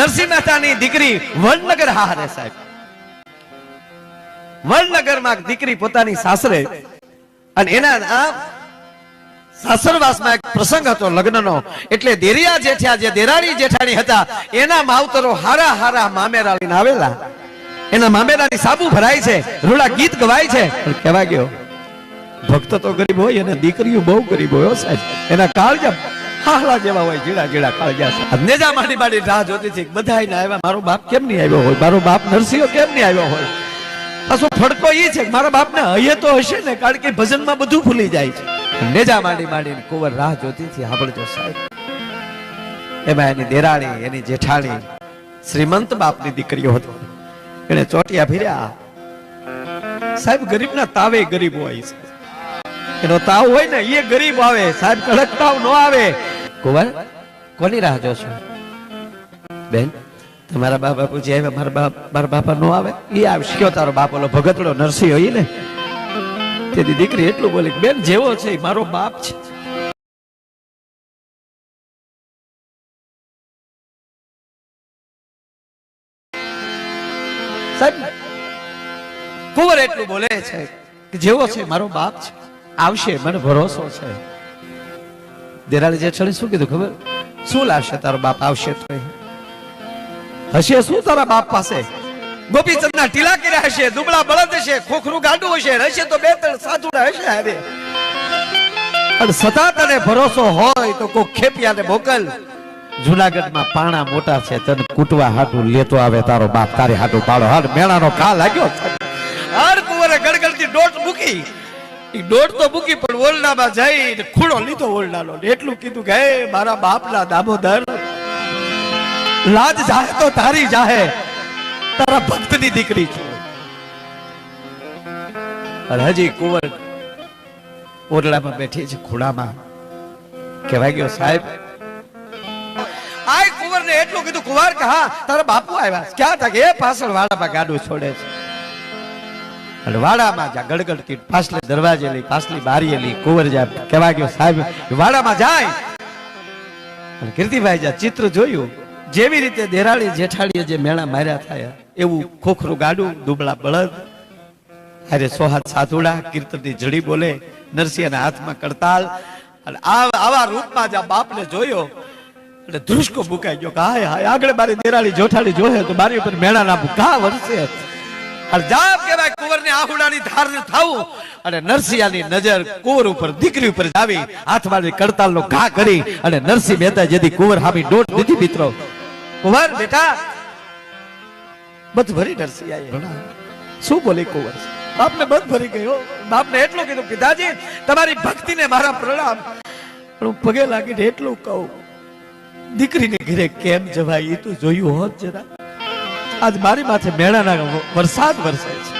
નરસિંહ મહેતાની દીકરી વડનગર હારે સાહેબ. વડનગરમાં દીકરી પોતાની સાસરે અને એના આ ભક્ત તો ગરીબ હોય અને દીકરીઓ બહુ ગરીબ હોય સાહેબ. એના કાળજા હાહલા જેવા હોય જીડા જીડા કાળજા નેજા માડી રાહ જોતી હતી બધા આવ્યા, મારો બાપ કેમ નહીં આવ્યો હોય? મારો બાપ નરસિંહ કેમ નહીં આવ્યો હોય? પાછો ફડકો એ છે મારા બાપને હૈયે તો હશે ને, કારણ કે ભજનમાં બધું ભૂલી જાય છે. નેજા માંડી માંડીને કુંવર રાહ જોતી સાંભળજો સાહેબ. એમાં એની દેરાણી, એની જેઠાણી, શ્રીમંત બાપની દીકરીઓ હતો. એને ચોટિયા ફેર્યા. સાહેબ, ગરીબના તાવે ગરીબ હોય એનો તાવ હોય ને એ ગરીબ આવે. સાહેબ, કડક તાવ નો આવે. કુંવર, કોની રાહ જોશો? બેન, તમારા બાપા પૂછ્યા મારા બાપ બાપા નો આવે? એ આવશે. કયો તારો બાપ ઓલો ભગતડો નરસિંહ હોય ને? તેથી દીકરી એટલું બોલી બેન, જેવો છે, મારો બાપ છે. કુંવર એટલું બોલે છે કે, જેવો છે, મારો બાપ છે. આવશે, મને ભરોસો છે. દેરાણી જેઠાણી શું કીધું ખબર? શું લાવશે તારો બાપ? આવશે તો? હશે શું તારા બાપ પાસે? ગોપીચંદ ના ટીલા કર્યા હશે, દુબળા બળદ હશે, ખોખરું ગાડું હશે હશે તો બે ત્રણ સાધુડા હશે હારે પણ સતા તને ભરોસો હોય તો કોઈ ખેપિયાને મોકલ. જુનાગઢમાં પાણા મોટા છે, તને કૂટવા હાટું લેતો આવે તારો બાપ, તારે હાટું પાડો. હાર મેળાનો કા લાગ્યો હાર કુંવરે ગડગડતી દોટ મૂકી. ઈ દોટ તો મૂકી, પણ ઓરડામાં જઈને ખૂણો લીધો ઓરડાનો એટલું કીધું કે મારા બાપના દામોદર, લાજ જાહે તો તારી જાહે. તારા ભક્તની દીકરી છું. હજી કુંવર ઓરડામાં બેઠી છે ખૂણામાં. કહેવાય ગયો, સાહેબ. આય કુંવર ને એટલું કીધું, કુંવર કે હા, તારા બાપુ આવ્યા ક્યાં હતા કે એ પાછળ વાડામાં ગાડું છોડે છે. વાડામાં જા ગડગડતી પાછલે દરવાજે લઈ, પાછલી બારીએ લઈ, કુંવર જા. કહેવા ગયો, સાહેબ, વાડામાં જાય. કીર્તિભાઈ જા, ચિત્ર જોયું. જેવી રીતે દેરાળી જેઠાળીએ જે મેળા માર્યા થયા, એવું ખોખરું ગાડું, દુબળા બળદ અરે સોહાત સાધુડા, કીર્તનની જડી બોલે નરસિંહના હાથમાં કડતાલ અને આવા રૂપમાં જ્યાં બાપને જોયો, એટલે ધ્રુસકો મુકાઈ ગયો કે હાય હાય, આગળ મારી દેરાળી જોઠાળી જોહે તો મારી ઉપર મેળા ના ભૂકા વરસે. અને જાપ કહેવાય કુંવરની આહુડાની ધારને થાવું, અને નરસિંહાની નજર કુંવર ઉપર, દીકરી ઉપર જાવી હાથમાં કડતાલનો ઘા કરી, અને નરસિંહ મહેતા જેથી કુંવર હામી દોટ દીધી, મિત્રો. કુંવર બેટા. બધ ભરી નરસિંહ આયે. શું બોલી કુંવર? બાપને બધ ભરી ગયો. બાપને એટલું કીધું પિતાજી તમારી ભક્તિને મારા પ્રણામ. પણ હું પગે લાગીને એટલું કહું દીકરીને ઘરે કેમ જવાય? એ તું જોયું હોત જરા. આજ મારી માથે મેળાના વરસાદ વરસાય છે.